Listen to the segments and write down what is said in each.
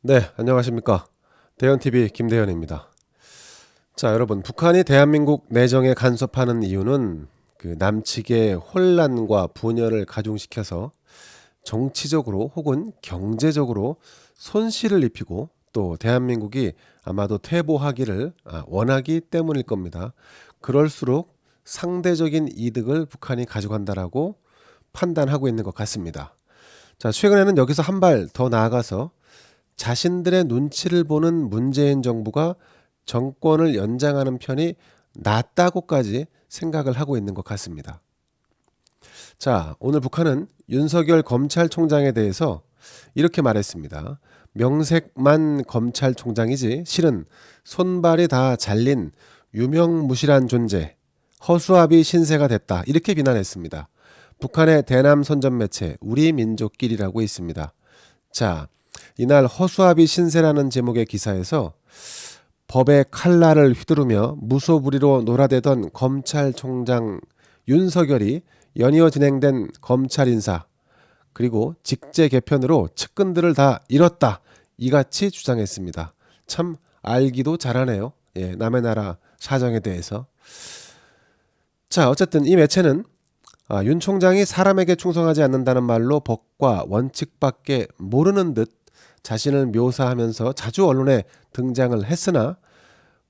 네, 안녕하십니까. 대현TV 김대현입니다. 자, 여러분, 북한이 대한민국 내정에 간섭하는 이유는 그 남측의 혼란과 분열을 가중시켜서 정치적으로 혹은 경제적으로 손실을 입히고 또 대한민국이 아마도 퇴보하기를 아, 원하기 때문일 겁니다. 그럴수록 상대적인 이득을 북한이 가져간다라고 판단하고 있는 것 같습니다. 자, 최근에는 여기서 한 발 더 나아가서 자신들의 눈치를 보는 문재인 정부가 정권을 연장하는 편이 낫다고까지 생각을 하고 있는 것 같습니다. 자, 오늘 북한은 윤석열 검찰총장에 대해서 이렇게 말했습니다. 명색만 검찰총장이지 실은 손발이 다 잘린 유명무실한 존재, 허수아비 신세가 됐다. 이렇게 비난했습니다. 북한의 대남 선전 매체 우리 민족길이라고 있습니다. 자, 이날 허수아비 신세라는 제목의 기사에서 법의 칼날을 휘두르며 무소불위로 놀아대던 검찰총장 윤석열이 연이어 진행된 검찰 인사 그리고 직제 개편으로 측근들을 다 잃었다 이같이 주장했습니다. 참 알기도 잘하네요. 예, 남의 나라 사정에 대해서. 자, 어쨌든 이 매체는 아, 윤 총장이 사람에게 충성하지 않는다는 말로 법과 원칙밖에 모르는 듯 자신을 묘사하면서 자주 언론에 등장을 했으나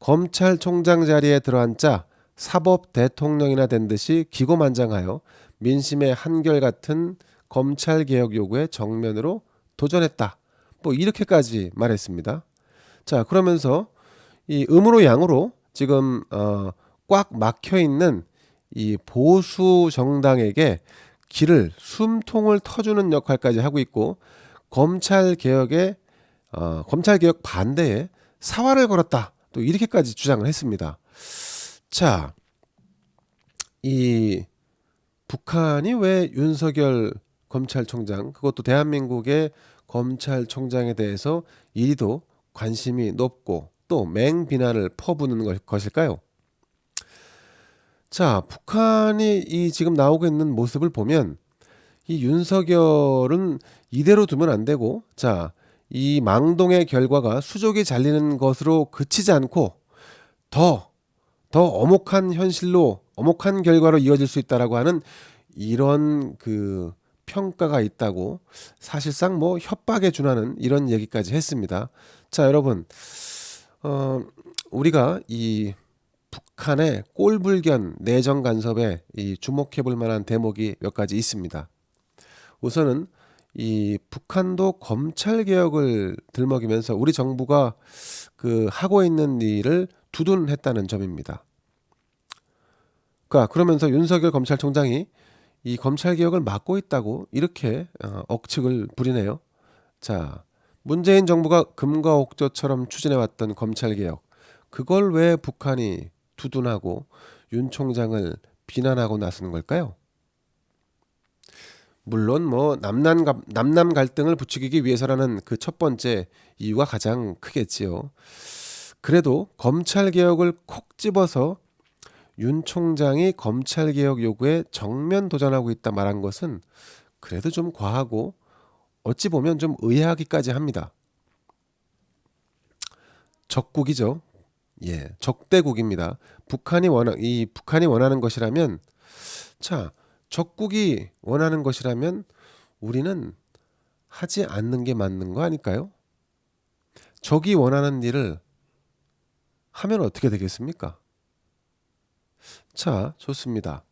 검찰총장 자리에 들어앉자 사법 대통령이나 된 듯이 기고만장하여 민심의 한결같은 검찰 개혁 요구에 정면으로 도전했다. 뭐 이렇게까지 말했습니다. 자 그러면서 이 음으로 양으로 지금 어, 꽉 막혀 있는 이 보수 정당에게 길을 숨통을 터주는 역할까지 하고 있고 검찰 개혁에 어, 검찰 개혁 반대에 사활을 걸었다. 또 이렇게까지 주장을 했습니다. 자, 이 북한이 왜 윤석열 검찰총장 그것도 대한민국의 검찰총장에 대해서 이리도 관심이 높고 또 맹비난을 퍼부는 것일까요? 자, 북한이 이 지금 나오고 있는 모습을 보면 이 윤석열은 이대로 두면 안 되고 자, 이 망동의 결과가 수족이 잘리는 것으로 그치지 않고 더, 더 어목한 현실로, 어목한 결과로 이어질 수 있다라고 하는 이런 그 평가가 있다고 사실상 뭐 협박에 준하는 이런 얘기까지 했습니다. 자, 여러분, 어, 우리가 이 북한의 꼴불견 내정 간섭에 이 주목해 볼 만한 대목이 몇 가지 있습니다. 우선은 이 북한도 검찰 개혁을 들먹이면서 우리 정부가 그 하고 있는 일을 두둔했다는 점입니다. 그러니까 그러면서 윤석열 검찰총장이 이 검찰 개혁을 막고 있다고 이렇게 어, 억측을 부리네요. 자, 문재인 정부가 금과 옥조처럼 추진해왔던 검찰 개혁 그걸 왜 북한이 두둔하고 윤 총장을 비난하고 나서는 걸까요? 물론 뭐 남남 남남 갈등을 부추기기 위해서라는 그 첫 번째 이유가 가장 크겠지요. 그래도 검찰 개혁을 콕 집어서 윤 총장이 검찰 개혁 요구에 정면 도전하고 있다 말한 것은 그래도 좀 과하고 어찌 보면 좀 의아하기까지 합니다. 적국이죠. 예, 적대국입니다. 북한이 원하 이 북한이 원하는 것이라면 자 적국이 원하는 것이라면 우리는 하지 않는 게 맞는 거 아닐까요? 적이 원하는 일을 하면 어떻게 되겠습니까? 자, 좋습니다.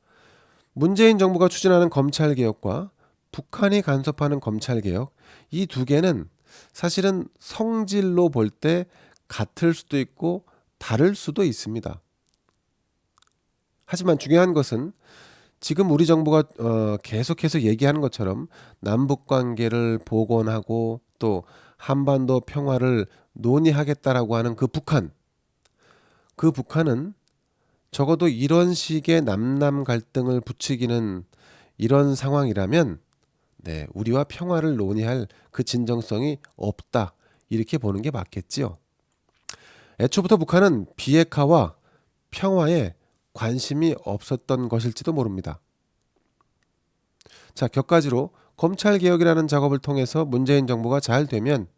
문재인 정부가 추진하는 검찰 개혁과 북한이 간섭하는 검찰 개혁 이 두 개는 사실은 성질로 볼 때 같을 수도 있고 다를 수도 있습니다. 하지만 중요한 것은 지금 우리 정부가 어, 계속해서 얘기하는 것처럼 남북 관계를 복원하고 또 한반도 평화를 논의하겠다라고 하는 그 북한 그 북한은 적어도 이런 식의 남남 갈등을 부추기는 이런 상황이라면 네, 우리와 평화를 논의할 그 진정성이 없다. 이렇게 보는 게 맞겠지요. 애초부터 북한은 비핵화와 평화에 관심이 없었던 것일지도 모릅니다. 자, 격가지로 검찰 개혁이라는 작업을 통해서 문재인 정부가 잘 되면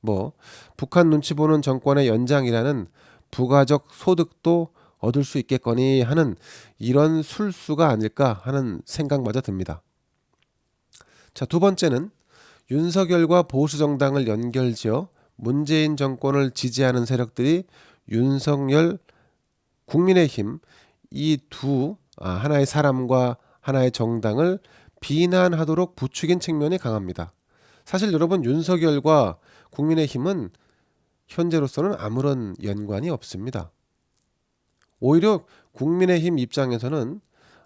뭐 북한 눈치 보는 정권의 연장이라는 부가적 소득도 얻을 수 있겠거니 하는 이런 술수가 아닐까 하는 생각마저 듭니다. 자, 두 번째는 윤석열과 보수 정당을 연결지어 문재인 정권을 지지하는 세력들이 윤석열 국민의힘 이두 아, 하나의 사람과 하나의 정당을 비난하도록 부추긴 측면이 강합니다. 사실 여러분 윤석열과 국민의힘은 현재로서는 아무런 연관이 없습니다. 오히려 국민의힘 입장에서는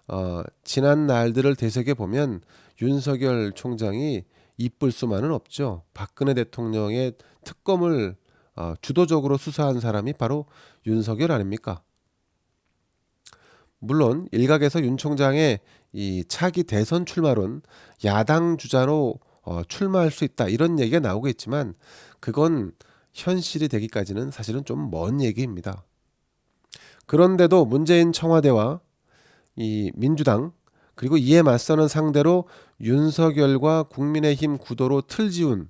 어, 지난 날들을 되새겨 보면 윤석열 총장이 이쁠 수만은 없죠. 박근혜 대통령의 특검을 어, 주도적으로 수사한 사람이 바로 윤석열 아닙니까? 물론 일각에서 윤 총장의 이 차기 대선 출마론 야당 주자로 어, 출마할 수 있다 이런 얘기가 나오고 있지만 그건 현실이 되기까지는 사실은 좀 먼 얘기입니다. 그런데도 문재인 청와대와 이 민주당 그리고 이에 맞서는 상대로 윤석열과 국민의힘 구도로 틀지운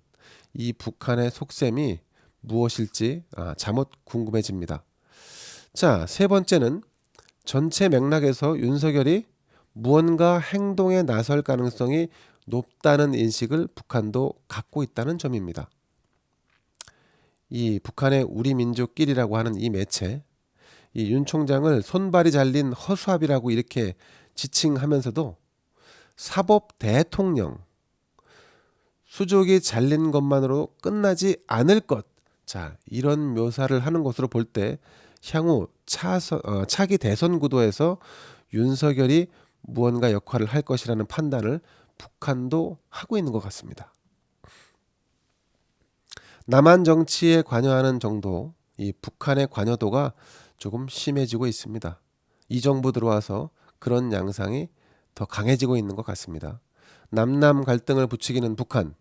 이 북한의 속셈이 무엇일지 아, 잠옷 궁금해집니다. 자, 세 번째는 전체 맥락에서 윤석열이 무언가 행동에 나설 가능성이 높다는 인식을 북한도 갖고 있다는 점입니다. 이 북한의 우리 민족끼리라고 하는 이 매체, 이 윤 총장을 손발이 잘린 허수아비라고 이렇게 지칭하면서도 사법 대통령 수족이 잘린 것만으로 끝나지 않을 것. 자, 이런 묘사를 하는 것으로 볼 때 향후 차서, 어, 차기 대선 구도에서 윤석열이 무언가 역할을 할 것이라는 판단을 북한도 하고 있는 것 같습니다. 남한 정치에 관여하는 정도, 이 북한의 관여도가 조금 심해지고 있습니다. 이 정부 들어와서 그런 양상이 더 강해지고 있는 것 같습니다. 남남 갈등을 부추기는 북한.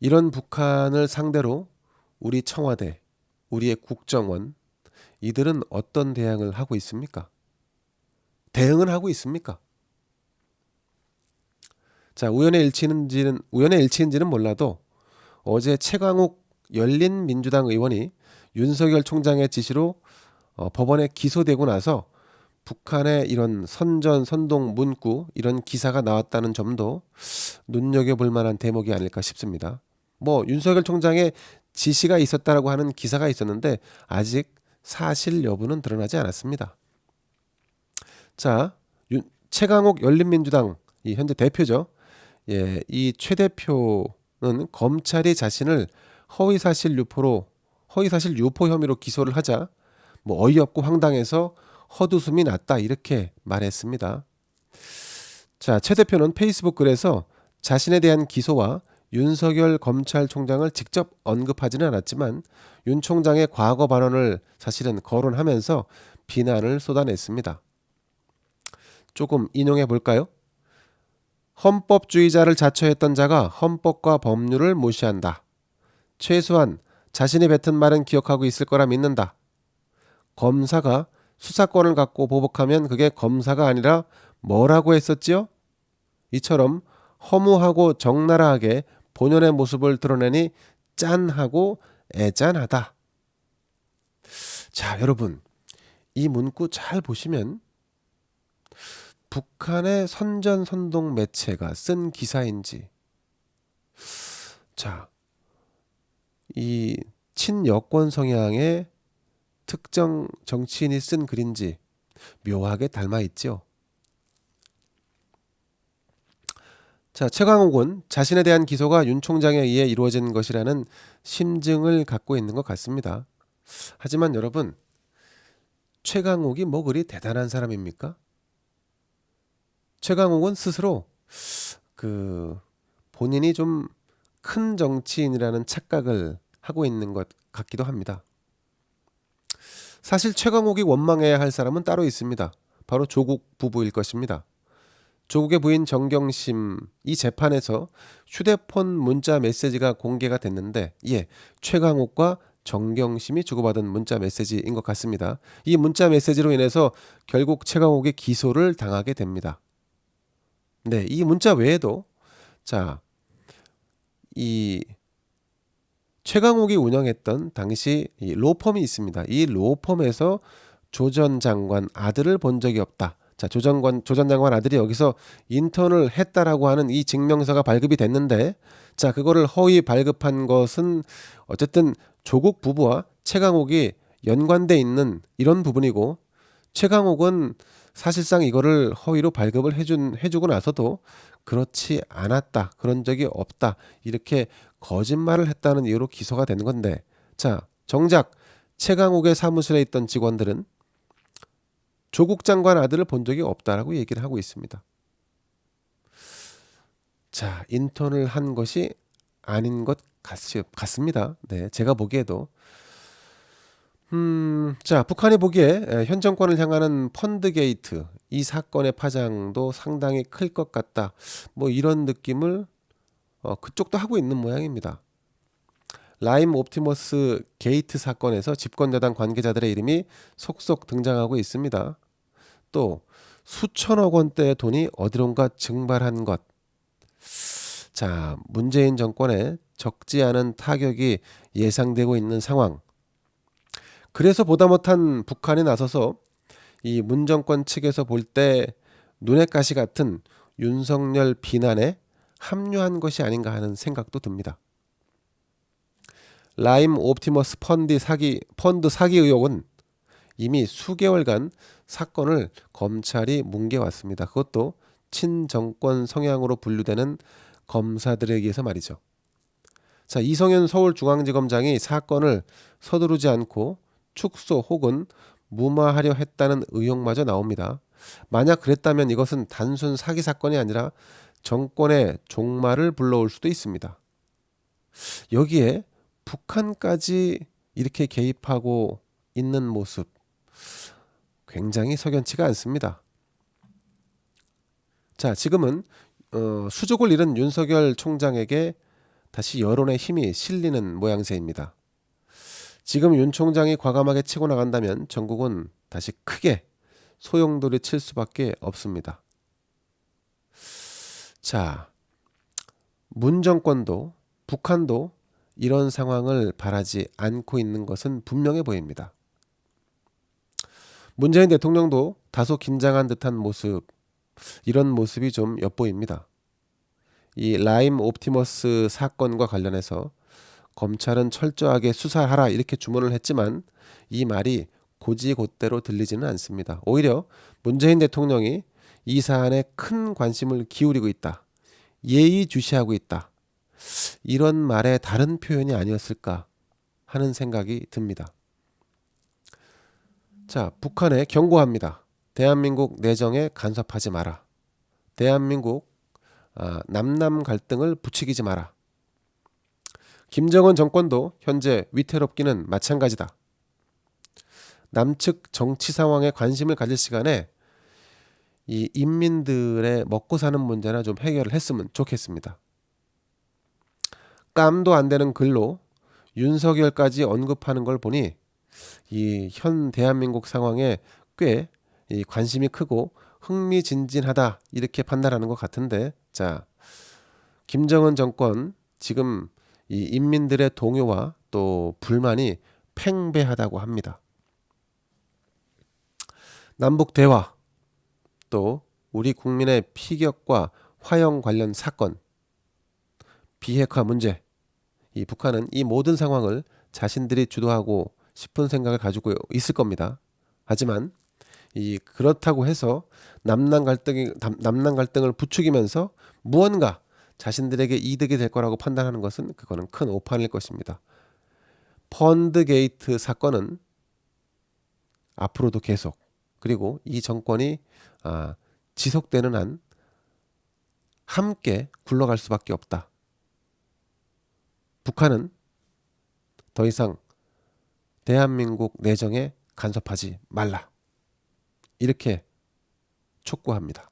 이런 북한을 상대로 우리 청와대, 우리의 국정원, 이들은 어떤 대응을 하고 있습니까? 대응을 하고 있습니까? 자, 우연의 일치인지는 우연의 일치인지는 몰라도 어제 최강욱 열린 민주당 의원이 윤석열 총장의 지시로 어, 법원에 기소되고 나서 북한의 이런 선전 선동 문구 이런 기사가 나왔다는 점도 눈여겨 볼 만한 대목이 아닐까 싶습니다. 뭐 윤석열 총장의 지시가 있었다라고 하는 기사가 있었는데 아직 사실 여부는 드러나지 않았습니다. 자, 윤, 최강욱 열린민주당 이 현재 대표죠. 예, 이 최 대표는 검찰이 자신을 허위사실 유포로 허위사실 유포 혐의로 기소를 하자 뭐 어이없고 황당해서 헛웃음이 났다 이렇게 말했습니다. 자, 최 대표는 페이스북 글에서 자신에 대한 기소와 윤석열 검찰총장을 직접 언급하지는 않았지만 윤 총장의 과거 발언을 사실은 거론하면서 비난을 쏟아냈습니다. 조금 인용해 볼까요? 헌법주의자를 자처했던 자가 헌법과 법률을 무시한다. 최소한 자신이 뱉은 말은 기억하고 있을 거라 믿는다. 검사가 수사권을 갖고 보복하면 그게 검사가 아니라 뭐라고 했었지요? 이처럼 허무하고 적나라하게 본연의 모습을 드러내니 짠하고 애짠하다. 자, 여러분. 이 문구 잘 보시면 북한의 선전선동 매체가 쓴 기사인지 자, 이 친여권 성향의 특정 정치인이 쓴 글인지 묘하게 닮아 있죠. 자, 최강욱은 자신에 대한 기소가 윤 총장에 의해 이루어진 것이라는 심증을 갖고 있는 것 같습니다. 하지만 여러분, 최강욱이 뭐 그리 대단한 사람입니까? 최강욱은 스스로 그 본인이 좀 큰 정치인이라는 착각을 하고 있는 것 같기도 합니다. 사실 최강욱이 원망해야 할 사람은 따로 있습니다. 바로 조국 부부일 것입니다. 조국의 부인 정경심 이 재판에서 휴대폰 문자 메시지가 공개가 됐는데 예 최강욱과 정경심이 주고받은 문자 메시지인 것 같습니다. 이 문자 메시지로 인해서 결국 최강욱이 기소를 당하게 됩니다. 네, 이 문자 외에도 자, 이 최강욱이 운영했던 당시 이 로펌이 있습니다. 이 로펌에서 조 전 장관 아들을 본 적이 없다. 자, 조 장관 조전 장관 아들이 여기서 인턴을 했다라고 하는 이 증명서가 발급이 됐는데 자, 그거를 허위 발급한 것은 어쨌든 조국 부부와 최강욱이 연관돼 있는 이런 부분이고 최강욱은 사실상 이거를 허위로 발급을 해준 해주고 나서도 그렇지 않았다 그런 적이 없다 이렇게 거짓말을 했다는 이유로 기소가 되는 건데 자 정작 최강욱의 사무실에 있던 직원들은 조국 장관 아들을 본 적이 없다라고 얘기를 하고 있습니다. 자 인턴을 한 것이 아닌 것 같, 같습니다. 네 제가 보기에도 음, 자, 북한이 보기에 에, 현 정권을 향하는 펀드 게이트 이 사건의 파장도 상당히 클 것 같다. 뭐 이런 느낌을 어, 그쪽도 하고 있는 모양입니다. 라임 옵티머스 게이트 사건에서 집권 여당 관계자들의 이름이 속속 등장하고 있습니다. 또 수천억 원대의 돈이 어디론가 증발한 것. 자, 문재인 정권에 적지 않은 타격이 예상되고 있는 상황. 그래서 보다 못한 북한이 나서서 이 문정권 측에서 볼 때 눈의 가시 같은 윤석열 비난에 합류한 것이 아닌가 하는 생각도 듭니다. 라임 옵티머스 펀드 사기 펀드 사기 의혹은 이미 수개월간 사건을 검찰이 뭉개왔습니다. 그것도 친정권 성향으로 분류되는 검사들에 의해서 말이죠. 자, 이성현 서울중앙지검장이 사건을 서두르지 않고 축소 혹은 무마하려 했다는 의혹마저 나옵니다. 만약 그랬다면 이것은 단순 사기 사건이 아니라 정권의 종말을 불러올 수도 있습니다. 여기에 북한까지 이렇게 개입하고 있는 모습 굉장히 석연치가 않습니다. 자, 지금은 어, 수족을 잃은 윤석열 총장에게 다시 여론의 힘이 실리는 모양새입니다. 지금 윤 총장이 과감하게 치고 나간다면 전국은 다시 크게 소용돌이 칠 수밖에 없습니다. 자, 문 정권도 북한도 이런 상황을 바라지 않고 있는 것은 분명해 보입니다. 문재인 대통령도 다소 긴장한 듯한 모습, 이런 모습이 좀 엿보입니다. 이 라임 옵티머스 사건과 관련해서 검찰은 철저하게 수사하라 이렇게 주문을 했지만 이 말이 고지곧대로 들리지는 않습니다. 오히려 문재인 대통령이 이 사안에 큰 관심을 기울이고 있다. 예의주시하고 있다. 이런 말의 다른 표현이 아니었을까 하는 생각이 듭니다. 자, 북한에 경고합니다. 대한민국 내정에 간섭하지 마라. 대한민국 아, 남남 갈등을 부추기지 마라. 김정은 정권도 현재 위태롭기는 마찬가지다. 남측 정치 상황에 관심을 가질 시간에 이 인민들의 먹고 사는 문제나 좀 해결을 했으면 좋겠습니다. 깜도 안 되는 글로 윤석열까지 언급하는 걸 보니 이 현 대한민국 상황에 꽤 관심이 크고 흥미진진하다 이렇게 판단하는 것 같은데 자 김정은 정권 지금 이 인민들의 동요와 또 불만이 팽배하다고 합니다. 남북 대화 또 우리 국민의 피격과 화형 관련 사건 비핵화 문제 이 북한은 이 모든 상황을 자신들이 주도하고 싶은 생각을 가지고 있을 겁니다. 하지만 이 그렇다고 해서 남남 갈등이 남남 갈등을 부추기면서 무언가 자신들에게 이득이 될 거라고 판단하는 것은 그거는 큰 오판일 것입니다. 펀드 게이트 사건은 앞으로도 계속 그리고 이 정권이 아, 지속되는 한 함께 굴러갈 수밖에 없다. 북한은 더 이상 대한민국 내정에 간섭하지 말라. 이렇게 촉구합니다.